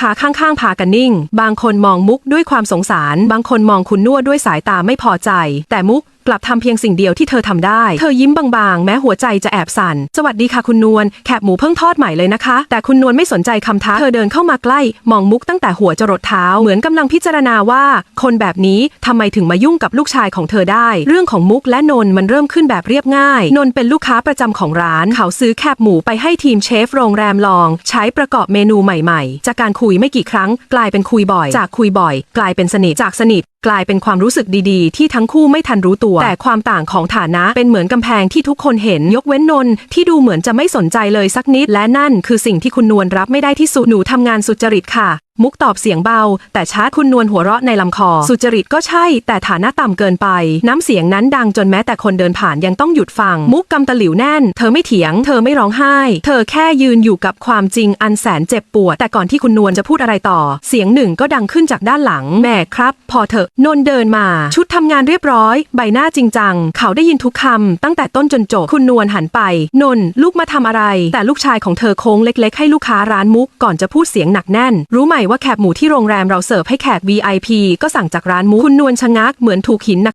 ขาข้างๆพากันนิ่ง บางคนมองมุกด้วยความสงสาร บางคนมองคุณนวดด้วยสายตาไม่พอใจ แต่มุกกลับทำเพียงสิ่งเดียวที่เธอทำได้ เธอยิ้มบางๆ แม้หัวใจจะแอบสั่น สวัสดีค่ะคุณนวล แคบหมูเพิ่งทอดใหม่เลยนะคะ แต่คุณนวลไม่สนใจคำท้าเธอเดินเข้ามาใกล้ มองมุกตั้งแต่หัวจรดเท้า เหมือนกำลังพิจารณาว่า คนแบบนี้ทำไมถึงมายุ่งกับลูกชายของเธอได้ เรื่องของมุกและนนมันเริ่มขึ้นแบบเรียบง่าย นนเป็นลูกค้าประจำของร้าน เขาซื้อแคบหมูไปให้ทีมเชฟโรงแรมลอง ใช้ประกอบเมนูใหม่ๆ จากการคุยไม่กี่ครั้ง กลายเป็นคุยบ่อย จากคุยบ่อย กลายเป็นสนิท จากสนิท กลายเป็นความรู้สึกดีๆ ที่ทั้งคู่ไม่ทันรู้ตัวแต่ความต่างของฐานะเป็นเหมือนกำแพงที่ทุกคนเห็นยกเว้นนนที่ดูเหมือนจะไม่สนใจเลยสักนิด และนั่นคือสิ่งที่คุณนวลรับไม่ได้ที่สุดหนูทำงานสุจริตค่ะ มุกตอบเสียงเบา แต่ชาคุณนวลหัวเราะในลำคอ สุจริตก็ใช่ แต่ฐานะต่ำเกินไป น้ำเสียงนั้นดังจนแม้แต่คนเดินผ่านยังต้องหยุดฟัง มุกกำตะหลิวแน่น เธอไม่เถียง เธอไม่ร้องไห้ เธอแค่ยืนอยู่กับความจริงอันแสนเจ็บปวด แต่ก่อนที่คุณนวลจะพูดอะไรต่อ เสียงหนึ่งก็ดังขึ้นจากด้านหลัง แม่ครับ พอเถอะนนเดินมา ชุดทำงานเรียบร้อย ใบหน้าจริงจัง เขาได้ยินทุกคำตั้งแต่ต้นจนจบ คุณนวลหันไป นนลูกมาทำอะไร แต่ลูกชายของเธอโค้งเล็ก ๆ ให้ลูกค้าร้านมุกก่อนจะพูดเสียงหนักแน่น รู้ไหมว่าแคบหมูที่โรงแรมเราเสิร์ฟให้แขก VIP ก็สั่งจากร้านมูคุณนวลชะงักเหมือนถูกหินหนัก